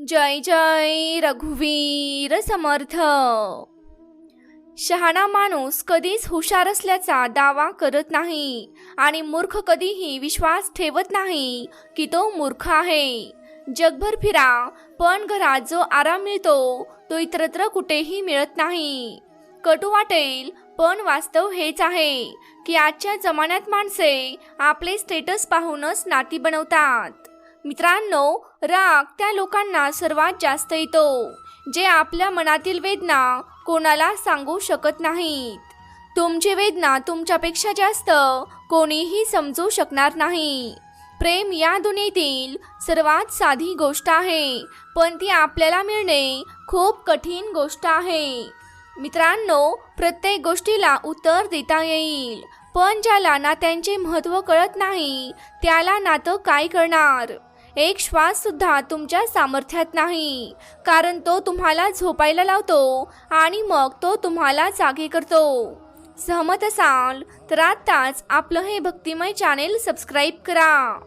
जय जय रघुवीर समर्थ. शहाणा माणूस कधीच हुशार असल्याचा दावा करत नाही आणि मूर्ख कधीही विश्वास ठेवत नाही की तो मूर्ख आहे. जगभर फिरा पण घरात जो आराम मिळतो तो इतरत्र कुठेही मिळत नाही. कटू वाटेल पण वास्तव हेच आहे की आजच्या जमान्यात माणसे आपले स्टेटस पाहूनच नाती बनवतात. मित्रांनो राग त्या लोकांना सर्वात जास्त येतो जे आपल्या मनातील वेदना कोणाला सांगू शकत नाहीत. तुमची वेदना तुमच्यापेक्षा जास्त कोणीही समजू शकणार नाही. प्रेम या दुनियेतील सर्वात साधी गोष्ट आहे पण ती आपल्याला मिळणे खूप कठीण गोष्ट आहे. मित्रांनो प्रत्येक गोष्टीला उत्तर देता येईल पण ज्याला नात्यांचे महत्त्व कळत नाही त्याला नातं काय करणार? एक श्वास सुद्धा तुमच्या सामर्थ्यात नाही. कारण तो तुम्हाला झोपायला लावतो आणि मग तो तुम्हाला जागे करतो. सहमत असाल तर आत्ताच आपलं हे भक्तिमय चॅनेल सबस्क्राईब करा.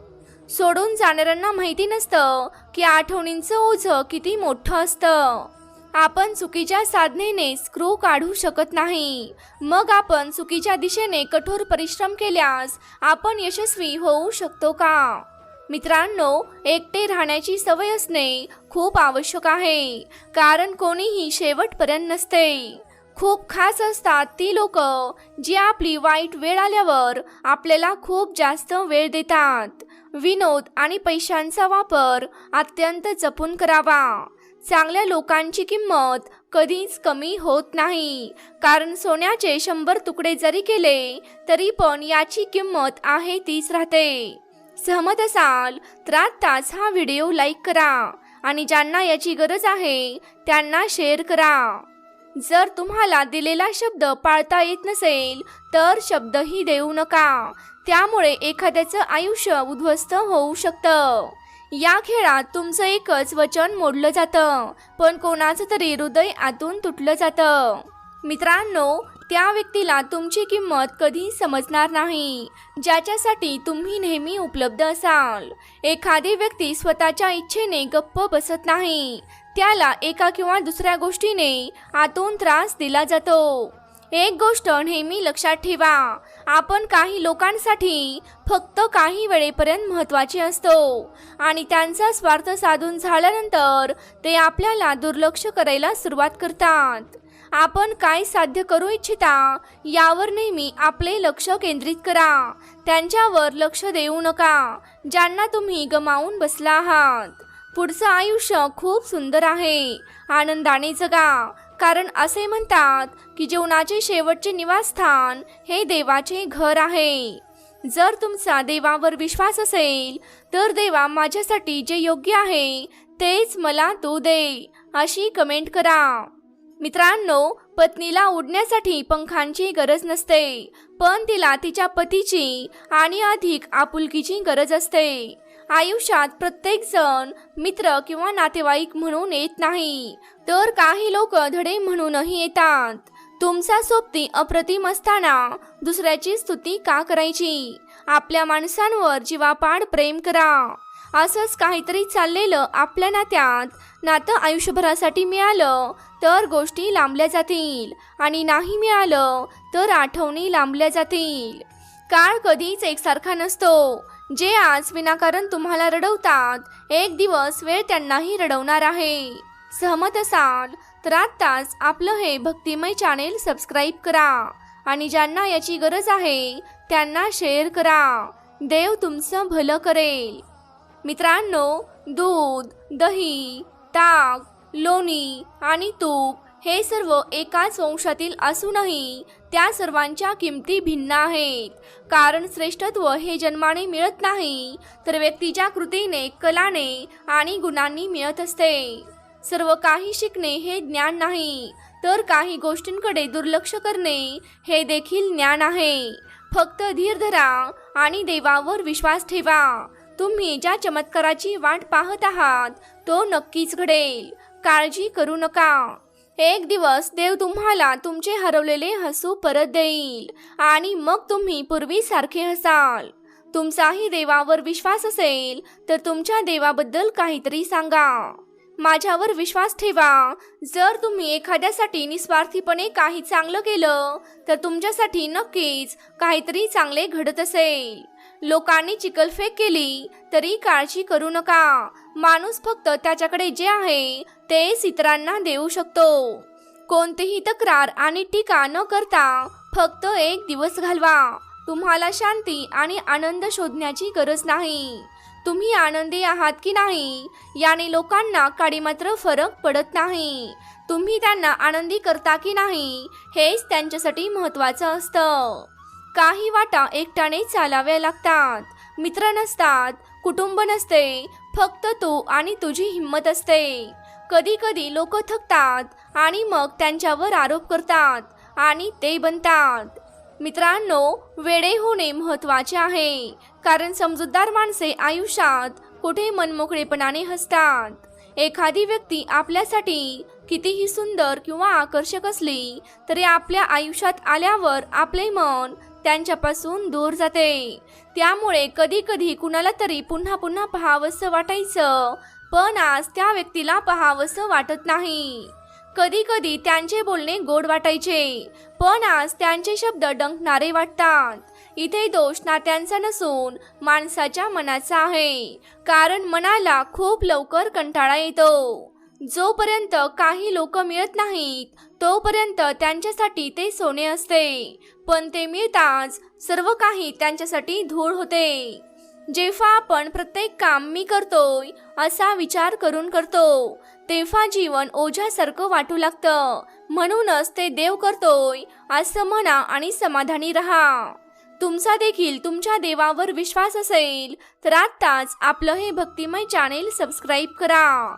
सोडून जाणाऱ्यांना माहिती नसतं की आठवणींचं ओझं किती मोठं असतं. आपण चुकीच्या साधनेने स्क्रू काढू शकत नाही. मग आपण चुकीच्या दिशेने कठोर परिश्रम केल्यास आपण यशस्वी होऊ शकतो का? मित्रांनो एकटे राहण्याची सवय असणे खूप आवश्यक आहे कारण कोणीही शेवटपर्यंत नसते. खूप खास असतात ती लोक जी आपली वाईट वेळ आल्यावर आपल्याला खूप जास्त वेळ देतात. विनोद आणि पैशांचा वापर अत्यंत जपून करावा. चांगल्या लोकांची किंमत कधीच कमी होत नाही कारण सोन्याचे शंभर तुकडे जरी केले तरी पण याची किंमत आहे तीच राहते. सहमत असाल तर आत्ताच हा व्हिडिओ लाईक करा आणि ज्यांना याची गरज आहे त्यांना शेअर करा. जर तुम्हाला दिलेला शब्द पाळता येत नसेल तर शब्दही देऊ नका. त्यामुळे एखाद्याचं आयुष्य उद्ध्वस्त होऊ शकतं. या खेळात तुमचं एकच वचन मोडलं जातं पण कोणाचं तरी हृदय आतून तुटलं जातं. मित्रांनो त्या व्यक्तीला तुमची किंमत कधीही समजणार नाही. ज्याच्यासाठी तुम्ही नेहमी उपलब्ध असाल. एखादी व्यक्ती स्वतःच्या इच्छेने गप्प बसत नाही. त्याला एका किंवा दुसऱ्या गोष्टीने आतून त्रास दिला जातो. एक गोष्ट नेहमी लक्षात ठेवा. आपण काही लोकांसाठी फक्त काही वेळेपर्यंत महत्त्वाचे असतो आणि त्यांचा स्वार्थ साधून झाल्यानंतर ते आपल्याला दुर्लक्ष करायला सुरुवात करतात. आपण काय साध्य करू इच्छिता? यावर नेहमी आपले लक्ष केंद्रित करा. त्यांच्यावर लक्ष देऊ नका ज्यांना तुम्ही गमावून बसला आहात. पुढचं आयुष्य खूप सुंदर आहे. आनंदाने जगा. कारण असे म्हणतात की जीवनाचे शेवटचे निवासस्थान हे देवाचे घर आहे. जर तुमचा देवावर विश्वास असेल तर देवा माझ्यासाठी जे योग्य आहे तेच मला तू दे अशी कमेंट करा. मित्रांनो पत्नीला उडण्यासाठी पंखांची गरज नसते पण तिला तिच्या पतीची आणि अधिक आपुलकीची गरज असते. आयुष्यात प्रत्येक जण मित्र किंवा नातेवाईक म्हणून येत नाही तर काही लोक धडे म्हणूनही येतात. तुमचा सोबती अप्रतिम असताना दुसऱ्याची स्तुती का करायची? आपल्या माणसांवर जीवापाड प्रेम करा. असंच काहीतरी चाललेलं आपल्या नात्यात. नातं आयुष्यभरासाठी मिळालं तर गोष्टी लांबल्या जातील. आणि नाही मिळालं तर आठवणी लांबल्या जातील. काळ कधीच एकसारखा नसतो. जे आज विनाकारण तुम्हाला रडवतात एक दिवस वेळ त्यांनाही रडवणार आहे. सहमत असाल तर आत्ताच आपलं हे भक्तिमय चॅनेल सबस्क्राईब करा. आणि ज्यांना याची गरज आहे त्यांना शेअर करा. देव तुमचं भलं करेल. मित्रांनो दूध दही ताक लोणी आणि तूप हे सर्व एकाच वंशातील असूनही त्या सर्वांच्या किमती भिन्न आहेत. कारण श्रेष्ठत्व हे जन्माने मिळत नाही तर व्यक्तीच्या कृतीने कलाने आणि गुणांनी मिळत असते. सर्व काही शिकणे हे ज्ञान नाही तर काही गोष्टींकडे दुर्लक्ष करणे हे देखील ज्ञान आहे. फक्त धीर धरा आणि देवावर विश्वास ठेवा. तुम्ही ज्या चमत्काराची वाट पाहत आहात तो नक्कीच घडेल. काळजी करू नका. एक दिवस देव तुम्हाला तुमचे हरवलेले हसू परत देईल आणि मग तुम्ही पूर्वीसारखे हसाल. तुमचाही देवावर विश्वास असेल तर तुमच्या देवाबद्दल काहीतरी सांगा. माझ्यावर विश्वास ठेवा. जर तुम्ही एखाद्यासाठी निस्वार्थीपणे काही चांगलं केलं तर तुमच्यासाठी नक्कीच काहीतरी चांगले घडत असेल. लोकांनी चिकलफेक केली तरी काळजी करू नका. माणूस फक्त त्याच्याकडे जे आहे तेच इतरांना देऊ शकतो. कोणतीही तक्रार आणि टीका न करता फक्त एक दिवस घालवा. तुम्हाला शांती आणि आनंद शोधण्याची गरज नाही. तुम्ही आनंदी आहात की नाही याने लोकांना काळी मात्र फरक पडत नाही. तुम्ही त्यांना आनंदी करता की नाही हेच त्यांच्यासाठी महत्त्वाचं असतं. काही वाटा एकट्याने चालाव्या लागतात. मित्र नसतात कुटुंब नसते फक्त तू आणि तुझी हिंमत असते. कधी कधी लोक थकतात आणि मग त्यांच्यावर आरोप करतात आणि ते बनतात. मित्रांनो वेडे होणे महत्त्वाचे आहे कारण समजूतदार माणसे आयुष्यात कुठे मनमोकळेपणाने हसतात. एखादी व्यक्ती आपल्यासाठी कितीही सुंदर किंवा आकर्षक असली तरी आपल्या आयुष्यात आल्यावर आपले मन त्यांच्यापासून दूर जाते. त्यामुळे कधी कधी कुणाला तरी पुन्हा पुन्हा पहावंसं वाटायचं. पण आज त्या व्यक्तीला पहावंसं वाटत नाही. कधी कधी त्यांचे बोलणे गोड वाटायचे. पण आज त्यांचे शब्द डंकणारे वाटतात. इथे दोष नात्यांचा नसून माणसाच्या मनाचा आहे. कारण मनाला खूप लवकर कंटाळा येतो. जोपर्यंत काही लोक मिळत नाहीत तोपर्यंत त्यांच्यासाठी ते सोने असते. पण ते मिळताच सर्व काही त्यांच्यासाठी धूळ होते. जेव्हा आपण प्रत्येक काम मी करतोय असा विचार करून करतो तेव्हा जीवन ओझ्यासारखं वाटू लागतं. म्हणूनच ते देव करतोय असं म्हणा आणि समाधानी राहा. तुमचा देखील तुमच्या देवावर विश्वास असेल तर आत्ताच आपलं हे भक्तिमय चॅनेल सबस्क्राईब करा.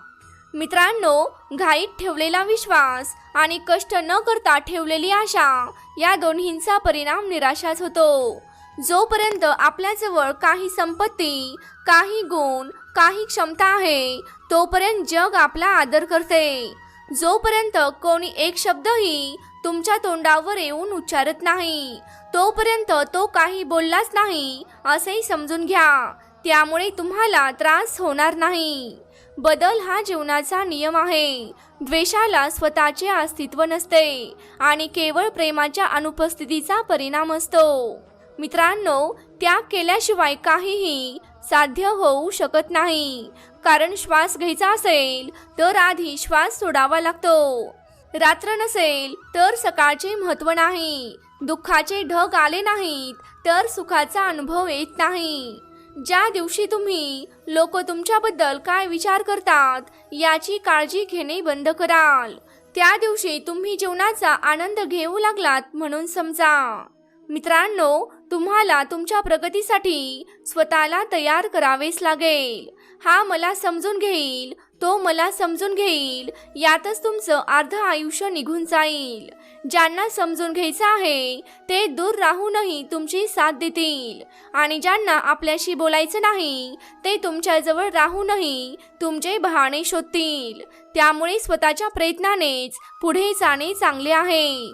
मित्रांनो घाईत ठेवलेला विश्वास आणि कष्ट न करता ठेवलेली आशा या दोन्हींचा परिणाम निराशाच होतो. जोपर्यंत आपल्याजवळ काही संपत्ती काही गुण काही क्षमता आहे तोपर्यंत जग आपला आदर करते. जोपर्यंत कोणी एक शब्दही तुमच्या तोंडावर येऊन उच्चारत नाही तोपर्यंत तो काही बोललाच नाही असेही समजून घ्या. त्यामुळे तुम्हाला त्रास होणार नाही. बदल हा जीवनाचा नियम आहे. द्वेषाला स्वतःचे अस्तित्व नसते आणि केवळ प्रेमाच्या अनुपस्थितीचा परिणाम असतो. मित्रांनो त्याग केल्याशिवाय काहीही साध्य होऊ शकत नाही. कारण श्वास घ्यायचा असेल तर आधी श्वास सोडावा लागतो. रात्र नसेल तर सकाळचे महत्त्व नाही. दुःखाचे ढग आले नाहीत तर सुखाचा अनुभव येत नाही. ज्या दिवशी तुम्ही लोक तुमच्याबद्दल काय विचार करतात याची काळजी घेणे बंद कराल. त्या दिवशी तुम्ही जीवनाचा आनंद घेऊ लागलात म्हणून समजा. मित्रांनो तुम्हाला तुमच्या प्रगतीसाठी स्वतःला तयार करावेच लागेल. हा मला समजून घेईल. तो मला समजून घेईल. यातच तुमचं अर्ध आयुष्य निघून जाईल. ज्यांना समजून घ्यायचं आहे ते दूर राहूनही तुमची साथ देतील. आणि ज्यांना आपल्याशी बोलायचं नाही ते तुमच्याजवळ राहूनही तुमचे बहाणे शोधतील. त्यामुळे स्वतःच्या प्रयत्नानेच पुढे जाणे चांगले आहे.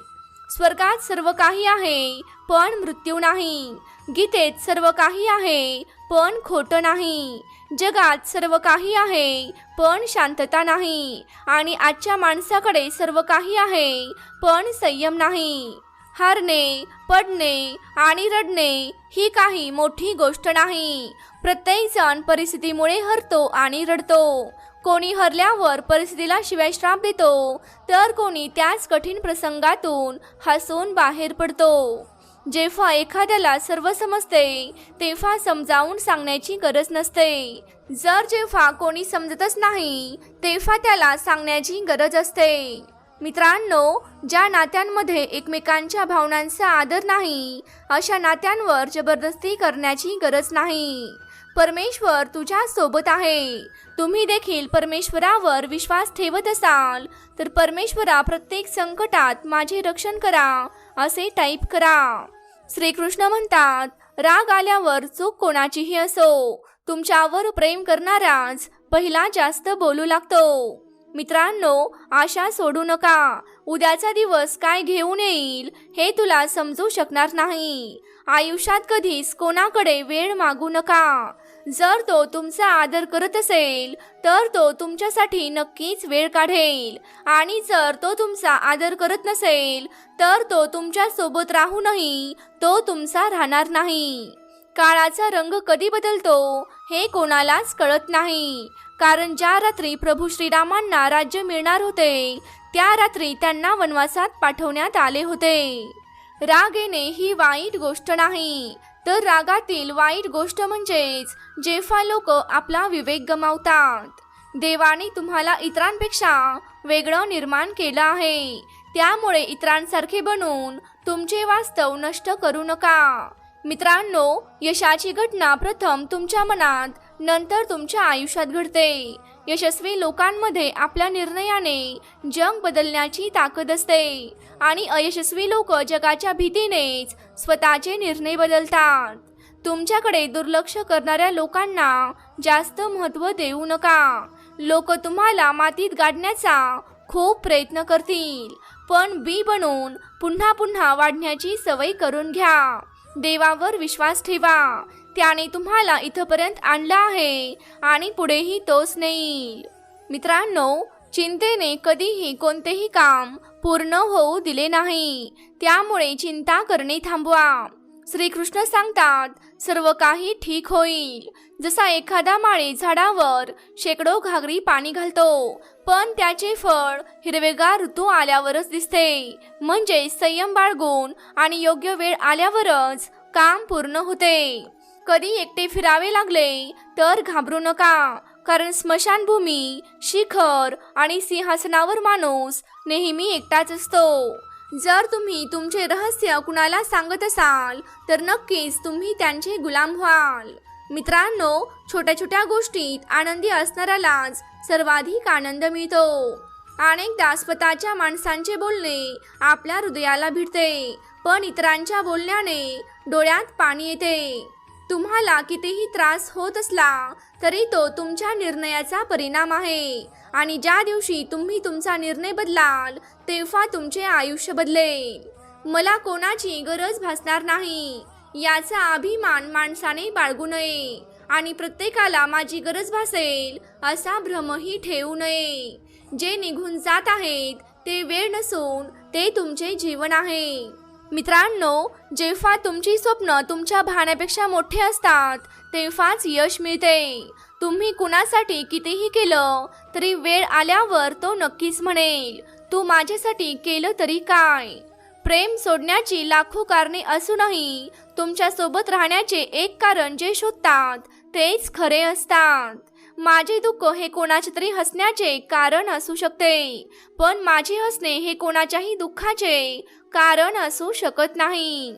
स्वर्गात सर्व काही आहे पण मृत्यू नाही. गीतेत सर्व काही आहे पण खोटं नाही. जगात सर्व काही आहे पण शांतता नाही. आणि आजच्या माणसाकडे सर्व काही आहे पण संयम नाही. हारणे पडणे आणि रडणे ही काही मोठी गोष्ट नाही. प्रत्येक जण परिस्थितीमुळे हरतो आणि रडतो. कोणी हरल्यावर परिस्थितीला शिवाय श्राप देतो तर कोणी त्याच कठीण प्रसंगातून हसून बाहेर पडतो. जेव्हा एखाद्याला सर्व समजते तेव्हा समजावून सांगण्याची गरज नसते. जर जेव्हा कोणी समजतच नाही तेव्हा त्याला सांगण्याची गरज असते. मित्रांनो ज्या नात्यांमध्ये एकमेकांच्या भावनांचा आदर नाही अशा नात्यांवर जबरदस्ती करण्याची गरज नाही. परमेश्वर तुझ्या सोबत आहे. तुम्ही देखील परमेश्वरावर विश्वास ठेवत असाल तर परमेश्वरा प्रत्येक संकटात माझे रक्षण करा असे टाईप करा. श्रीकृष्ण म्हणतात राग आल्यावर चूक कोणाचीही असो. तुमच्यावर प्रेम करणाराच पहिला जास्त बोलू लागतो. मित्रांनो आशा सोडू नका. उद्याचा दिवस काय घेऊन येईल हे तुला समजू शकणार नाही. आयुष्यात कधीच कोणाकडे वेळ मागू नका. जर तो तुमचा आदर करत असेल तर तो तुमच्यासाठी नक्कीच वेळ काढेल. आणि जर तो तुमचा आदर करत नसेल तर तो तुमच्यासोबत राहूनही तो तुमचा राहणार नाही. काळाचा रंग कधी बदलतो हे कोणालाच कळत नाही. कारण ज्या रात्री प्रभू श्रीरामांना राज्य मिळणार होते त्या रात्री त्यांना वनवासात पाठवण्यात आले होते. राग येणे ही वाईट गोष्ट नाही तर रागातील वाईट गोष्ट म्हणजेच जेव्हा लोक आपला विवेक गमावतात. देवाने तुम्हाला इतरांपेक्षा वेगळं निर्माण केलं आहे. त्यामुळे इतरांसारखे बनून तुमचे वास्तव नष्ट करू नका. मित्रांनो यशाची घटना प्रथम तुमच्या मनात नंतर तुमच्या आयुष्यात घडते. यशस्वी लोकांमध्ये आपल्या निर्णयाने जग बदलण्याची ताकद असते आणि अयशस्वी लोक जगाच्या भीतीनेच स्वतःचे निर्णय बदलतात. तुमच्याकडे दुर्लक्ष करणाऱ्या लोकांना जास्त महत्त्व देऊ नका. लोक तुम्हाला मातीत गाडण्याचा खूप प्रयत्न करतील पण बी बनून पुन्हा पुन्हा वाढण्याची सवय करून घ्या. देवावर विश्वास ठेवा. त्याने तुम्हाला इथपर्यंत आणलं आहे आणि पुढेही तोच नेईल. मित्रांनो चिंतेने कधीही कोणतेही काम पूर्ण होऊ दिले नाही. त्यामुळे चिंता करणे थांबवा. श्रीकृष्ण सांगतात सर्व काही ठीक होईल. जसा एखादा माळी झाडावर शेकडो घागरी पाणी घालतो पण त्याचे फळ हिरवेगार ऋतू आल्यावरच दिसते. म्हणजे संयम बाळगून आणि योग्य वेळ आल्यावरच काम पूर्ण होते. कधी एकटे फिरावे लागले तर घाबरू नका. कारण स्मशानभूमी शिखर आणि सिंहासनावर माणूस नेहमी एकटाच असतो. जर तुम्ही तुमचे रहस्य कुणाला सांगत असाल तर नक्कीच तुम्ही त्यांचे गुलाम व्हाल. मित्रांनो छोट्या छोट्या गोष्टीत आनंदी असणाऱ्यालाच सर्वाधिक आनंद मिळतो. अनेकदा स्वतःच्या माणसांचे बोलणे आपल्या हृदयाला भिडते पण इतरांच्या बोलण्याने डोळ्यात पाणी येते. तुम्हाला कितीही त्रास होत असला तरी तो तुमच्या निर्णयाचा परिणाम आहे. आणि ज्या दिवशी तुम्ही तुमचा निर्णय बदलाल तेव्हा तुमचे आयुष्य बदलेल. मला कोणाची गरज भासणार नाही. याचा अभिमान माणसाने बाळगू नये आणि प्रत्येकाला माझी गरज भासेल असा भ्रमही ठेवू नये. जे निघून जात आहेत ते वेळ नसून ते तुमचे जीवन आहे. मित्रांनो जेव्हा तुमची स्वप्न तुमच्या भाण्यापेक्षा मोठे असतात तेव्हाच यश मिळते. तुम्ही कुणासाठी कितीही केलं तरी वेळ आल्यावर तो नक्कीच म्हणेल तू माझ्यासाठी केलं तरी काय? प्रेम सोडण्याची लाखो कारणे असूनही तुमच्यासोबत राहण्याचे एक कारण जे शोधतात तेच खरे असतात. माझे दुःख हे कोणाचे तरी हसण्याचे कारण असू शकते पण माझे हसणे हे कोणाच्याही दुःखाचे कारण असू शकत नाही.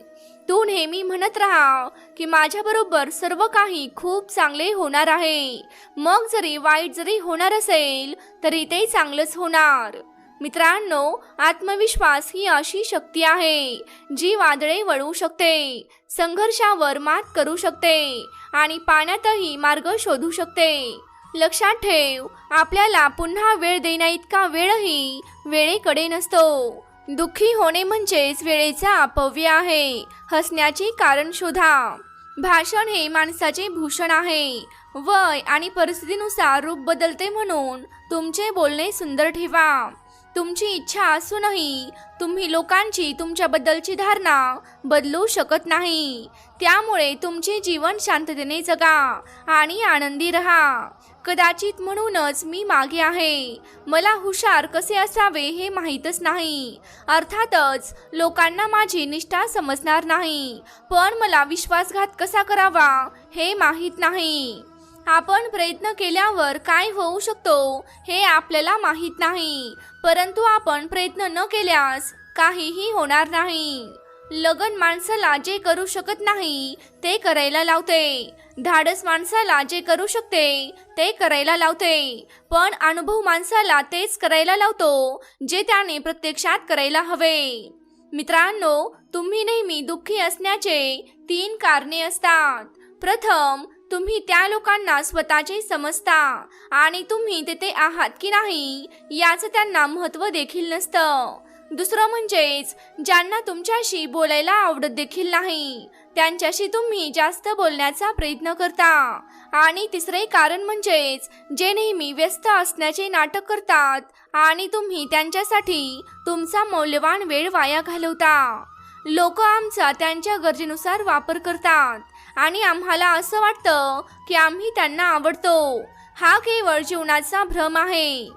तू नेहमी म्हणत राहा की माझ्याबरोबर सर्व काही खूप चांगले होणार आहे. मग जरी वाईट जरी होणार असेल तरी ते चांगलंच होणार. मित्रांनो आत्मविश्वास ही अशी शक्ती आहे जी वादळे वळवू शकते संघर्षावर मात करू शकते आणि पाण्यातही मार्ग शोधू शकते. लक्षात ठेव आपल्याला पुन्हा वेळ देण्या इतका वेळही वेळेकडे नसतो. दुःखी होणे म्हणजेच वेळेचा अपव्य आहे. हसण्याचे कारण शोधा. भाषण हे माणसाचे भूषण आहे. वय आणि परिस्थितीनुसार रूप बदलते म्हणून तुमचे बोलणे सुंदर ठेवा. तुमची इच्छा असूनही तुम्ही लोकांची तुमच्याबद्दलची धारणा बदलू शकत नाही. त्यामुळे तुमचे जीवन शांततेने जगा आणि आनंदी रहा. कदाचित म्हणूनच मी मागे आहे. मला हुशार कसे असावे हे माहीतच नाही. अर्थातच लोकांना माझी निष्ठा समजणार नाही. पण मला विश्वासघात कसा करावा हे माहीत नाही. आपण प्रयत्न केल्यावर काय होऊ शकतो हे आपल्याला माहीत नाही. परंतु आपण प्रयत्न न केल्यास काहीही होणार नाही. लगन माणसाला जे करू शकत नाही ते करायला लावते. धाडस माणसाला जे करू शकते ते करायला लावते. पण अनुभव माणसाला तेच करायला लावतो जे त्याने प्रत्यक्षात करायला हवे. मित्रांनो तुम्ही नेहमी दुःखी असण्याचे तीन कारणे असतात. प्रथम तुम्ही त्या लोकांना स्वतःचे समजता आणि तुम्ही तेथे आहात की नाही याचं त्यांना महत्त्व देखील नसतं. दुसरं म्हणजेच ज्यांना तुमच्याशी बोलायला आवडत देखील नाही त्यांच्याशी तुम्ही जास्त बोलण्याचा प्रयत्न करता. आणि तिसरे कारण म्हणजेच जे नेहमी व्यस्त असण्याचे नाटक करतात आणि तुम्ही त्यांच्यासाठी तुमचा मौल्यवान वेळ वाया घालवता. लोक आमचा त्यांच्या गरजेनुसार वापर करतात. आणि आम्हाला असं वाटतं की आम्ही त्यांना आवडतो. हा केवळ जीवनाचा भ्रम आहे.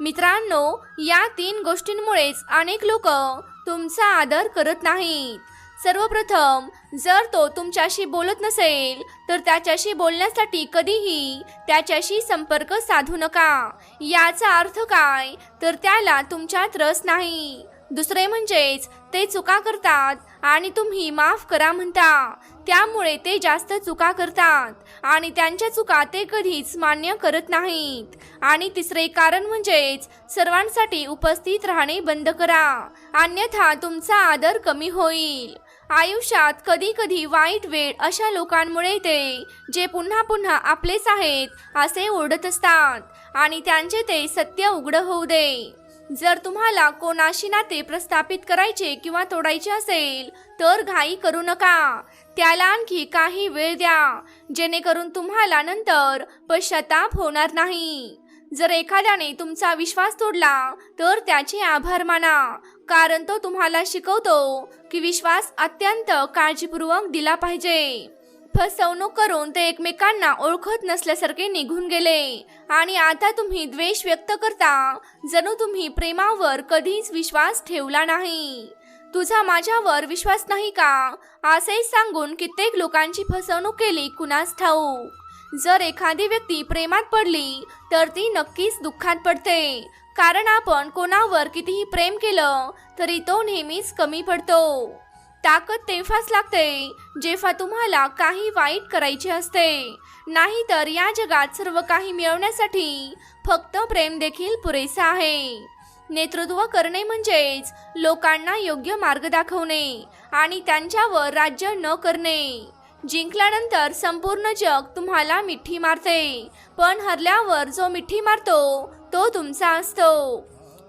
मित्रांनो या तीन गोष्टींमुळेच अनेक लोक तुमचा आदर करत नाहीत. सर्वप्रथम जर तो तुमच्याशी बोलत नसेल तर त्याच्याशी बोलण्यासाठी कधीही त्याच्याशी संपर्क साधू नका. याचा अर्थ काय? तर त्याला तुमच्यात रस नाही. दुसरे म्हणजेच ते चुका करतात आणि तुम्ही माफ करा म्हणता. त्यामुळे ते जास्त चुका करतात आणि त्यांच्या चुका ते कधीच मान्य करत नाहीत. आणि तिसरे कारण म्हणजेच सर्वांसाठी उपस्थित राहणे बंद करा. अन्यथा तुमचा आदर कमी होईल. आयुष्यात कधी कधी वाईट वेळ अशा लोकांमुळे येते जे पुन्हा पुन्हा आपलेच आहेत असे ओरडत असतात. आणि त्यांचे ते सत्य उघड होऊ दे. जर तुम्हाला कोणाशी नाते प्रस्थापित करायचे किंवा तोडायचे असेल तर घाई करू नका. त्याला आणखी काही वेळ द्या. जेणेकरून तुम्हाला नंतर पश्चाताप होणार नाही. जर एखाद्याने तुमचा विश्वास तोडला तर त्याचे आभार माना. कारण तो तुम्हाला शिकवतो की विश्वास अत्यंत काळजीपूर्वक दिला पाहिजे. फसवणूक करून ते एकमेकांना ओळखत नसल्यासारखे निघून गेले. आणि आता तुम्ही द्वेष व्यक्त करता जणू तुम्ही प्रेमावर कधीच विश्वास ठेवला नाही. तुझा माझ्यावर विश्वास नाही का? असे सांगून कित्येक लोकांची फसवणूक केली कुणास ठाऊक. जर एखादी व्यक्ती प्रेमात पडली तर ती नक्कीच दुःखात पडते. कारण आपण कोणावर कितीही प्रेम केलं तरी तो नेहमीच कमी पडतो. ताकद तेव्हाच लागते जेव्हा तुम्हाला काही वाईट करायचे असते. नाहीतर या जगात सर्व काही मिळवण्यासाठी फक्त प्रेम देखील पुरेसा आहे. नेतृत्व करणे म्हणजेच लोकांना योग्य मार्ग दाखवणे आणि त्यांच्यावर राज्य न करणे. जिंकल्यानंतर संपूर्ण जग तुम्हाला मिठी मारते पण हरल्यावर जो मिठी मारतो तो तुमचा असतो.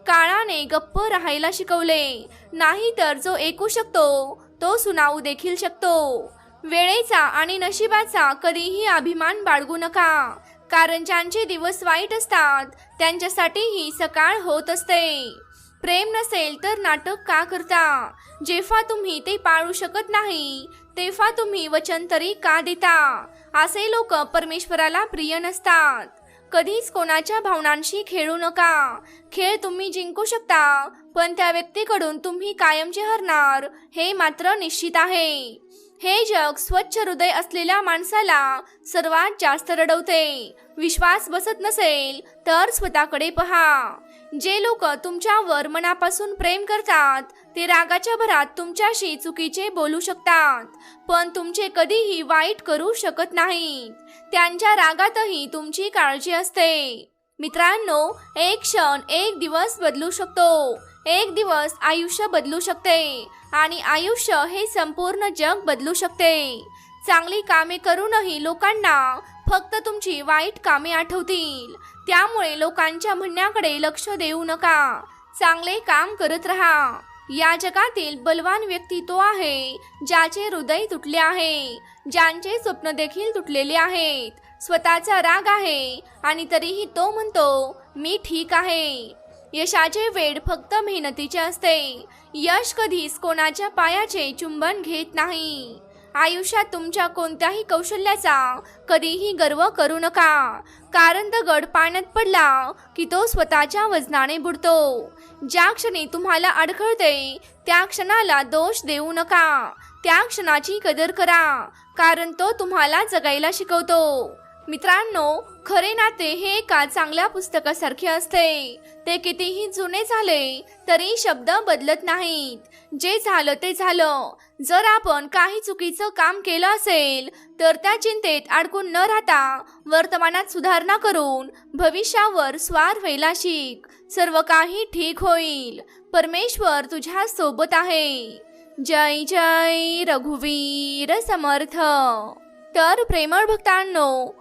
काळाने गप्प राहायला शिकवले नाही तर जो ऐकू शकतो तो सुनावू देखील शकतो. वेळेचा आणि नशिबाचा कधीही अभिमान बाळगू नका. कारण ज्यांचे दिवस वाईट असतात त्यांच्यासाठीही सकाळ होत असते. प्रेम नसेल तर नाटक का करता? जेव्हा तुम्ही ते पाळू शकत नाही तेव्हा तुम्ही वचन तरी का देता? असे लोक परमेश्वराला प्रिय नसतात. कधीच कोणाच्या भावनांशी खेळू नका. खेळ तुम्ही जिंकू शकता पण त्या व्यक्तीकडून तुम्ही कायमचे हरणार हे मात्र निश्चित आहे. हे जग स्वच्छ हृदय असलेल्या माणसाला सर्वात जास्त रडवते. विश्वास बसत नसेल तर स्वतःकडे पहा. जे लोक तुमच्यावर मनापासून प्रेम करतात ते रागाच्या भरात तुमच्याशी चुकीचे बोलू शकतात पण तुमचे कधीही वाईट करू शकत नाहीत. त्यांच्या रागातही तुमची काळजी असते. मित्रांनो एक क्षण एक दिवस बदलू शकतो. एक दिवस आयुष्य बदलू शकते आणि आयुष्य हे संपूर्ण जग बदलू शकते. चांगली कामे करूनही लोकांना फक्त तुमची वाईट कामे आठवतील. त्यामुळे लोकांच्या म्हणण्याकडे लक्ष देऊ नका. चांगले काम करत राहा. या जगातील बलवान व्यक्ती तो आहे ज्याचे हृदय तुटले आहे ज्यांचे स्वप्न देखील तुटलेले आहेत. स्वतःचा राग आहे आणि तरीही तो म्हणतो मी ठीक आहे. यशाचे वेड फक्त मेहनतीचे असते. यश कधीच कोणाच्या पायाचे चुंबन घेत नाही. आयुष्यात तुमच्या कोणत्याही कौशल्याचा कधीही गर्व करू नका. कारण दगड पाण्यात पडला की तो स्वतःच्या वजनाने बुडतो. ज्या क्षणी तुम्हाला अडखळते त्या क्षणाला दोष देऊ नका. त्या क्षणाची कदर करा कारण तो तुम्हाला जगायला शिकवतो. मित्रांनो खरे नाते हे एका चांगल्या पुस्तकासारखे असते. ते कितीही जुने झाले तरी शब्द बदलत नाहीत. जे झालं ते झालं. जर आपण काही चुकीचं काम केलं असेल तर त्या चिंतेत अडकून न राहता वर्तमानात सुधारणा करून भविष्यावर स्वार व्हायला शिक सर्व काही ठीक होईल. परमेश्वर तुझ्या सोबत आहे. जय जय रघुवीर समर्थ. तर प्रेमळ भक्तांनो